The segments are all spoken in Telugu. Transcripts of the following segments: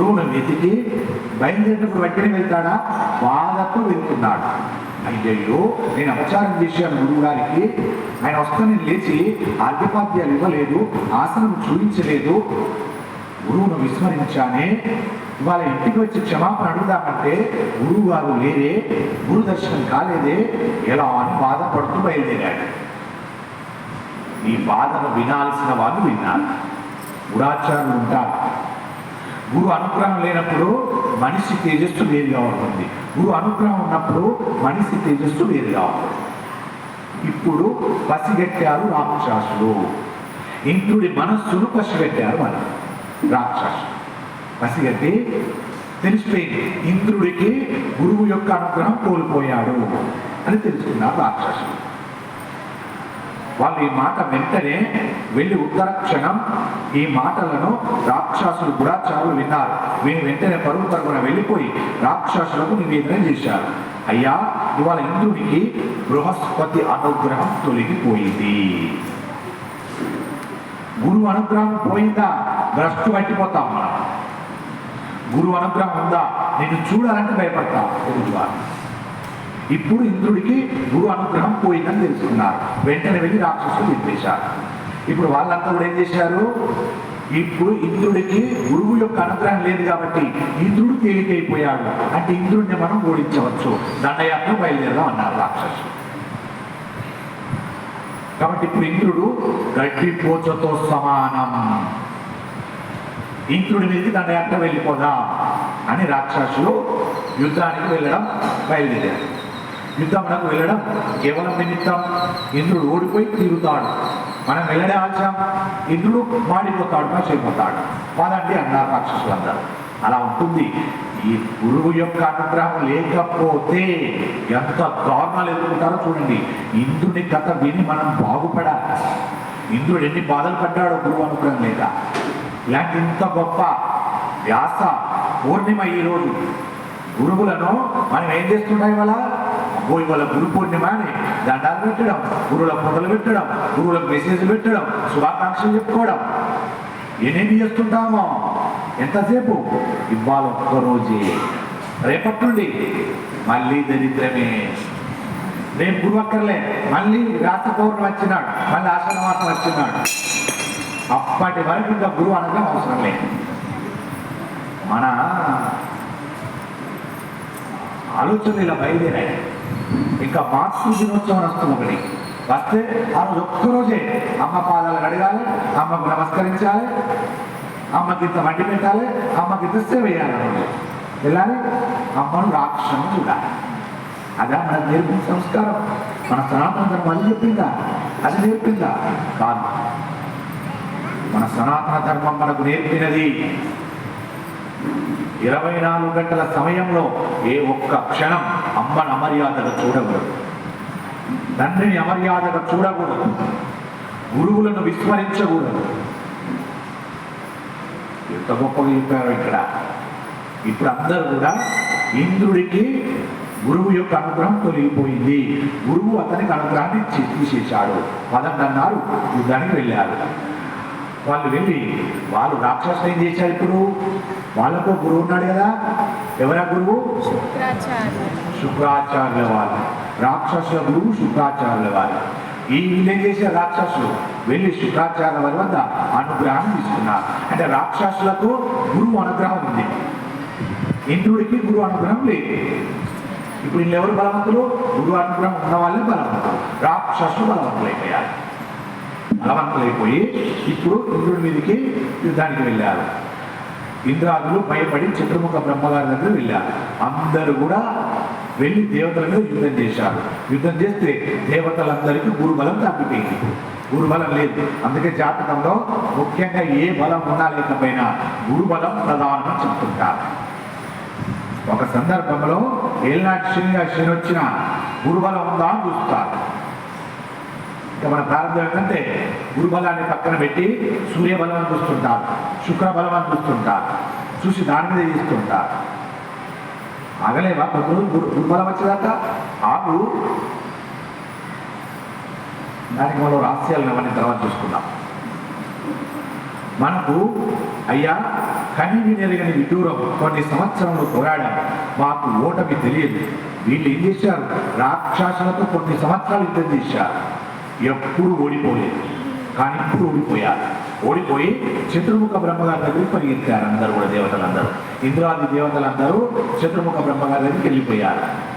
గురువును వెతికి బయలుదేరినప్పుడు వెంటనే వెళ్తాడా? బాధకు వెళ్తున్నాడు. అయ్యయ్యో నేను అపచారం చేశాను గురువు గారికి. ఆయన వస్తే లేచి ఆర్ఘ్యపాద్యాలు ఇవ్వలేదు ఆసనం చూపించలేదు. గురువును విస్మరించానే ఇవాళ ఇంటికి వచ్చి క్షమాపణ అడుగుదామంటే గురువు గారు లేదే గురు దర్శనం కాలేదే ఎలా అని బాధపడుతూ బయలుదేరాడు. ఈ బాధను వినాల్సిన వాళ్ళు విన్నారు. గుడాచారులు ఉంటారు. గురు అనుగ్రహం లేనప్పుడు మనిషి తేజస్సు వేరుగా ఉంటుంది. గురు అనుగ్రహం ఉన్నప్పుడు మనిషి తేజస్సు వేరుగా ఉంటుంది. ఇప్పుడు పసిగట్టారు రాక్షసులు. ఇంద్రుడి మనస్సును పసిగట్టారు మనం రాక్షసులు. పసిగట్టి తెలిసిపోయింది. ఇంద్రుడికి గురువు యొక్క అనుగ్రహం కోల్పోయాడు అని తెలుసుకున్నారు రాక్షసులు. వాళ్ళు ఈ మాట వెంటనే వెళ్ళి ఉత్తర క్షణం ఈ మాటలను రాక్షసులు గుడాచారులు విన్నారు. మేము వెంటనే పరుగు తరపున వెళ్ళిపోయి రాక్షసులకు నివేదన చేశారు. అయ్యా ఇవాళ ఇంద్రుడికి బృహస్పతి అనుగ్రహం తొలగిపోయింది. గురువు అనుగ్రహం పోయిందా? భ్రష్టు పట్టిపోతాం మనం. గురువు అనుగ్రహం ఉందా? నేను చూడాలంటే భయపడతాం. గురువుగారు ఇప్పుడు ఇంద్రుడికి గురు అనుగ్రహం పోయిందని తెలుసుకున్నారు. వెంటనే వెళ్ళి రాక్షసులు చెప్పేశారు ఇప్పుడు వాళ్ళంతా కూడా ఏం చేశారు? ఇప్పుడు ఇంద్రుడికి గురువు యొక్క అనుగ్రహం లేదు కాబట్టి ఇంద్రుడు తేలికైపోయాడు. అంటే ఇంద్రుడిని మనం ఓడించవచ్చు. దండయాత్ర బయలుదేరదాం అన్నారు రాక్షసులు కాబట్టి ఇప్పుడు ఇంద్రుడు గడ్డి పోచతో సమానం. ఇంద్రుడి మీదకి దండయాత్ర వెళ్ళిపోదాం అని రాక్షసులు యుద్ధానికి వెళ్ళడం బయలుదేరారు యుద్ధమునకు వెళ్ళడం కేవలం నిమిత్తం. ఇంద్రుడు ఓడిపోయి తీరుతాడు. మనం వెళ్ళడే ఆచాం ఇంద్రుడు మాడిపోతాడు మర్చిపోతాడు పదండి అన్నారు రాక్షసులందరూ. అలా ఉంటుంది. ఈ గురువు యొక్క అనుగ్రహం లేకపోతే ఎంత దారుణాలు ఎదుర్కొంటారో చూడండి. ఇంద్రుని కథ విని మనం బాగుపడాలి. ఇంద్రుడు ఎన్ని బాధలు పడ్డాడో గురువు అనుగ్రహం లేక ఇలాంటి ఇంత గొప్ప వ్యాస పూర్ణిమ ఈరోజు. గురువులను మనం ఏం చేస్తుంటాయి వాళ్ళ అబ్బో గురు పూర్ణిమ అని దండాలు పెట్టడం గురువుల ఫోటోలు పెట్టడం గురువులకు మెసేజ్ పెట్టడం శుభాకాంక్షలు చెప్పుకోవడం. ఎన్ని చేస్తుంటామో ఎంతసేపు? ఇవాళ ఒక్కరోజే. రేపటి నుండి మళ్ళీ దరిద్రమే. రేపు గురువు అక్కర్లే. మళ్ళీ రాత పౌర్ణమి వచ్చినాడు. మళ్ళీ ఆషాఢమాసం వచ్చినాడు. అప్పటి వరకు ఇంకా గురువు అనుగ్రహం అవసరం లేదు. మన ఆలోచనలు ఇలా బయలుదేరాయి. ఇంకా మాతృ దినోత్సవం వస్తుంది ఒకటి. వస్తే ఆ రోజు ఒక్కరోజే అమ్మ పాదాలు కడగాలి అమ్మకు నమస్కరించాలి అమ్మకి ఇంత వండి పెట్టాలి అమ్మకి ఇంత సేవ చేయాలి వెళ్ళాలి అమ్మను రాక్షసము చూడాలి. అదే మన నేర్పిన సంస్కారం. మన సనాతన ధర్మం అది చెప్పిందా? అది నేర్పిందా? కాదు. మన సనాతన ధర్మం మనకు నేర్పినది. ఇరవై నాలుగు గంటల సమయంలో ఏ ఒక్క క్షణం అమ్మను అమర్యాదగా చూడకూడదు. తండ్రిని అమర్యాదగా చూడకూడదు. గురువులను విస్మరించకూడదు. ఎంత గొప్పగా చెప్పారు ఇక్కడ. ఇప్పుడు అందరూ కూడా ఇంద్రుడికి గురువు యొక్క అనుగ్రహం తొలగిపోయింది. గురువు అతనికి అనుగ్రహాన్ని తీసేశాడు. పదండి అన్నారు యుద్ధానికి వెళ్ళారు. వాళ్ళు వెళ్ళి వాళ్ళు రాక్షసులు ఏం చేశారు ఇప్పుడు? వాళ్ళకు గురువు ఉన్నాడు కదా? ఎవరా గురువు? శుక్రాచార్య శుక్రాచార్యుల వాళ్ళు. రాక్షసుల గురువు శుక్రాచార్యుల వాళ్ళు. ఈ ఏం చేశారు రాక్షసులు? వెళ్ళి శుక్రాచార్యుల వారి వద్ద అనుగ్రహం తీసుకున్నారు. అంటే రాక్షసులకు గురువు అనుగ్రహం ఉంది. ఇంద్రుడికి గురువు అనుగ్రహం లేదు. ఇప్పుడు వీళ్ళు ఎవరు బలవంతులు? గురువు అనుగ్రహం ఉన్న వాళ్ళే బలవంతులు. రాక్షసులు బలవంతులైపోయారు. బలవంతులైపోయి ఇప్పుడు ఇంద్రుడి మీదకి యుద్ధానికి వెళ్ళారు. ఇంద్రాదులు భయపడి చంద్రముఖ బ్రహ్మగారి దగ్గర వెళ్ళారు. అందరూ కూడా వెళ్ళి దేవతల మీద యుద్ధం చేశారు. యుద్ధం చేస్తే దేవతలందరికీ గురుబలం తగ్గిపోయింది గురుబలం లేదు. అందుకే జాతకంలో ముఖ్యంగా ఏ బలం ఉన్నా లేకపోయినా గురుబలం ప్రధానం చెప్తుంటారు. ఒక సందర్భంలో ఏలినాటి శని శని వచ్చిన గురుబలం ఉందా అని చూస్తారు. ఇక మన ప్రారంభం ఏంటంటే గురుబలాన్ని పక్కన పెట్టి సూర్యబలం అని చూస్తుంటారు శుక్రబలం అని చూస్తుంటారు చూసి దాని మీద చేస్తుంటా ఆగలేవా కొంత గురు గురుబలం వచ్చేదాకా? ఆగు. దానికి మనం రహస్యాలను అవన్నీ తర్వాత చూసుకుందాం. మనకు అయ్యా కనివి నెరగని విదూరం కొన్ని సంవత్సరములు పోరాడాం. మాకు ఓటమి తెలియదు. వీళ్ళు ఏం చేశారు? రాక్షసులతో కొన్ని సంవత్సరాలు యుద్ధం చేశారు. ఎప్పుడు ఓడిపోలేదు. కానీ ఇప్పుడు ఓడిపోయారు. ఓడిపోయి చతుర్ముఖ బ్రహ్మగారి దగ్గరికి పరిగెత్తారు అందరూ కూడా దేవతలందరూ. ఇంద్రాది దేవతలందరూ చతుర్ముఖ బ్రహ్మగారి దగ్గరికి వెళ్ళిపోయారు.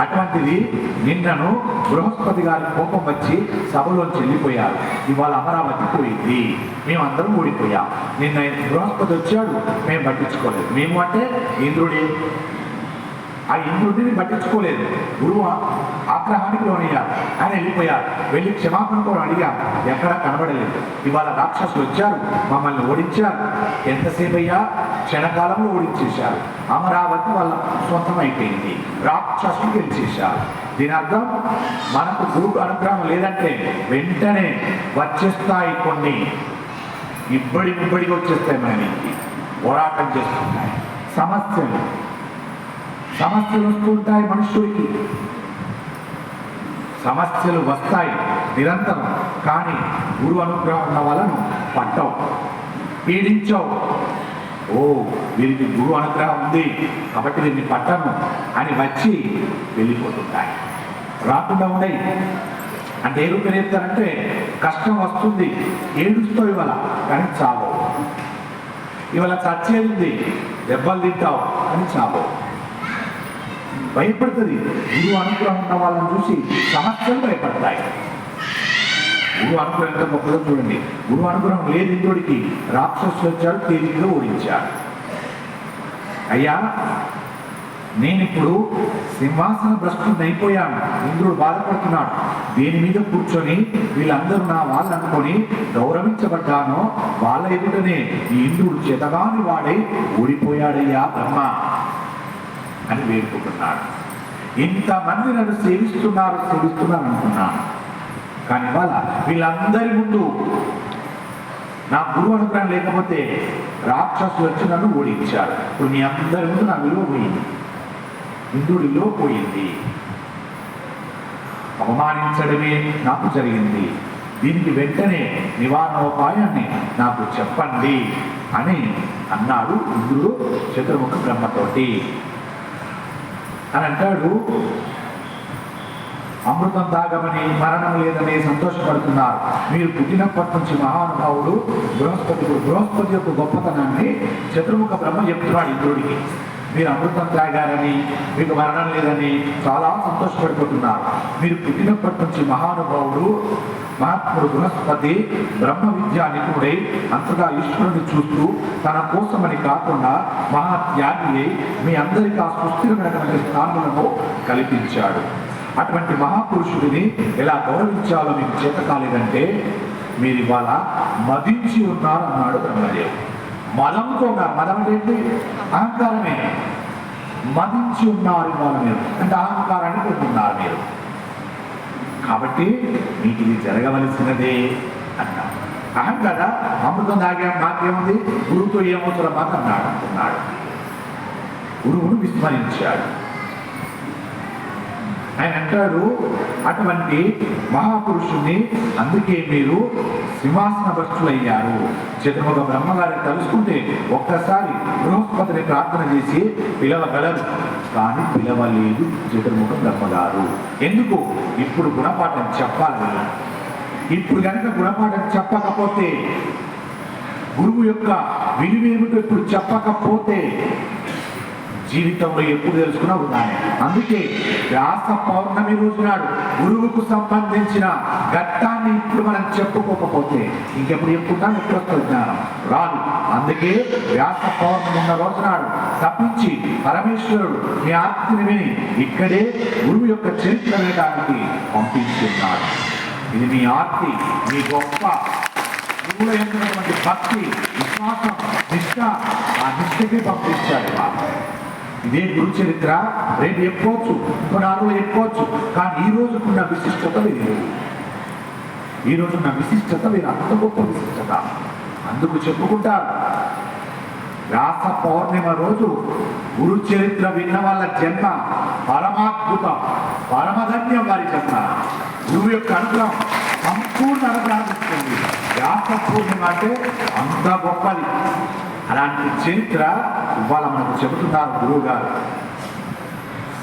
అటువంటిది నిన్నను బృహస్పతి గారి కోపం వచ్చి సభలోంచి వెళ్ళిపోయారు. ఇవాళ అమరావతి పోయింది. మేమందరం ఓడిపోయాం. నిన్న బృహస్పతి వచ్చాడు. మేము పట్టించుకోలేదు. మేము అంటే ఇంద్రుడి. ఆ ఇంద్రుడిని పట్టించుకోలేదు. గురువు ఆగ్రహానికి లోనయ్యారు ఆయన వెళ్ళిపోయారు వెళ్ళి క్షమాపణ కూడా అడిగారు ఎక్కడా కనబడలేదు. ఇవాళ రాక్షసులు వచ్చారు మమ్మల్ని ఓడించారు. ఎంతసేపు అయ్యా క్షణకాలంలో ఓడించేశారు. అమరావతి వాళ్ళ సొంతం అయిపోయింది రాక్షసులు గెలిచేశారు. దీని అర్థం మనకు గురువు అనుగ్రహం లేదంటే వెంటనే వచ్చేస్తాయి కొన్ని. ఇబ్బడి ఇబ్బడికి వచ్చేస్తాయి మన ఇంటికి పోరాటం చేస్తున్నాయి. సమస్యలు సమస్యలు వస్తుంటాయి మనుషుడికి సమస్యలు వస్తాయి నిరంతరం కానీ గురు అనుగ్రహం ఉన్న పట్టవు పీడించవు. ఓ వీరికి గురు అనుగ్రహం ఉంది కాబట్టి దీన్ని పట్టను అని వచ్చి వెళ్ళిపోతుంటాయి. రాకుండా ఉండయి. అంటే ఏ రూపాయలు చెప్తారంటే కష్టం వస్తుంది ఏడుస్తావు ఇవాళ కానీ చావు ఇవాళ చచ్చేది ఉంది దెబ్బలు తింటావు అని చావు భయపడుతుంది. గురువు అనుగ్రహం ఉన్న వాళ్ళని చూసి సమస్యలు భయపడతాయి. గురువు అనుగ్రహం ఎంత గొప్పదో చూడండి. గురువు అనుగ్రహం లేదు ఇంద్రుడికి రాక్షసులు వచ్చాడు తేలికగా ఓడించాడు అయ్యా నేను ఇప్పుడు సింహాసన భ్రష్టుని అయిపోయాను ఇంద్రుడు బాధపడుతున్నాడు. దేని మీద కూర్చొని వీళ్ళందరూ నా వాళ్ళు అనుకొని గౌరవించబడ్డానో వాళ్ళ ఎదుటనే ఈ ఇంద్రుడు చేతగాని వాడై ఓడిపోయాడయ్యా బ్రహ్మ. అని వేడుకుంటున్నాడు ఇంతమంది నన్ను సేవిస్తున్నారు సేవిస్తున్నారు అనుకున్నాను. కానీ వాళ్ళ వీళ్ళందరి ముందు నా గురువు అనుగ్రహం లేకపోతే రాక్షసులు వచ్చి నన్ను ఓడించారు. ఇప్పుడు మీ అందరి ముందు నా విలువ పోయింది. ఇంద్రుడిలో పోయింది. అవమానించడమే నాకు జరిగింది. దీనికి వెంటనే నివారణోపాయాన్ని నాకు చెప్పండి అని అన్నాడు ఇంద్రుడు చతుర్ముఖ బ్రహ్మతోటి. అని అంటాడు అమృతం తాగమని మరణం లేదని సంతోషపడుతున్నారు. మీరు పుట్టినప్పటి నుంచి మహానుభావుడు బృహస్పతి బృహస్పతి యొక్క గొప్పతనాన్ని చతుర్ముఖ బ్రహ్మ చెప్తున్నాడు ఇంద్రుడికి. మీరు అమృతం తాగారని మీకు మరణం లేదని చాలా సంతోషపడిపోతున్నారు. మీరు పుట్టినప్పటి నుంచి మహానుభావుడు మహాత్ముడు బృహస్పతి బ్రహ్మ విద్యా నిపుణుడై అంతగా ఈశ్వరుని చూస్తూ తన కోసమని కాకుండా మహాత్యాగి అయి మీ అందరికీ ఆ సుస్థిరమైనటువంటి స్థానులను కల్పించాడు. అటువంటి మహాపురుషుడిని ఎలా గౌరవించాలో మీకు చేత కాలేదంటే మీరు ఇవాళ మదించి ఉన్నారు అన్నాడు బ్రహ్మదేవుడు మదంతో ఉన్నారు మదం అంటే ఏంటి? అహంకారమే. మదించి ఉన్నారు ఇవాళ మీరు. అంటే అహంకారాన్ని పొందుతున్నారు మీరు. కాబట్టి మీకు ఇది జరగవలసినదే అన్నాడు. అహం కదా అమృతం తాగాం మాకేముంది గురువుతో ఏమవుతుందో మాకు అన్నాడు అన్నాడు. గురువును విస్మరించాడు. ఆయన అంటాడు అటువంటి మహాపురుషుణ్ణి అందుకే మీరు సింహాసన భక్తులయ్యారు చతుర్ముఖ బ్రహ్మగారిని తలుసుకుంటే ఒక్కసారి బృహస్పతిని ప్రార్థన చేసి పిలవగలరు కానీ పిలవలేదు చతుర్ముఖ బ్రహ్మగారు. ఎందుకు? ఇప్పుడు గుణపాఠం చెప్పాలి ఇప్పుడు కనుక గుణపాఠం చెప్పకపోతే గురువు యొక్క విలువేమిటో ఇప్పుడు చెప్పకపోతే జీవితంలో ఎప్పుడు తెలుసుకున్నా వృధానే అందుకే వ్యాస పౌర్ణమి రోజు నాడు గురువుకు సంబంధించిన ఘట్టాన్ని ఇప్పుడు మనం చెప్పుకోకపోతే ఇంకెప్పుడు చెప్పుకుంటాం ఎప్పుడు వస్తుంది జ్ఞానం? రాదు. అందుకే వ్యాస పౌర్ణమి ఉన్న రోజు నాడు తప్పించి పరమేశ్వరుడు మీ ఆత్మని విని ఇక్కడే గురువు యొక్క చరిత్ర వేయడానికి పంపించున్నాడు ఇది మీ ఆర్తి మీ గొప్ప గురువుల ఎందుకున్నటువంటి భక్తి విశ్వాసం నిష్ట ఆ నిష్టకి పంపించాడు. ఇదే గురు చరిత్ర? రేపు చెప్పుకోవచ్చు ఇంకో నాలుగు కానీ ఈ రోజుకున్న విశిష్టత లేదు ఈ రోజున్న విశిష్టత వేరు అంత గొప్ప విశిష్టత. అందుకు చెప్పుకుంటారు వ్యాస పౌర్ణిమ రోజు గురు చరిత్ర విన్న వాళ్ళ జన్మ పరమాద్భుతం పరమధన్యం వారి జన్మ. గురువు యొక్క అనుగ్రహం సంపూర్ణ అనుగ్రహం ఇస్తుంది. వ్యాస పూర్ణిమ అంటే అంత గొప్పది. అలాంటి చరిత్ర ఇవాళ మనకు చెబుతున్నారు గురువు గారు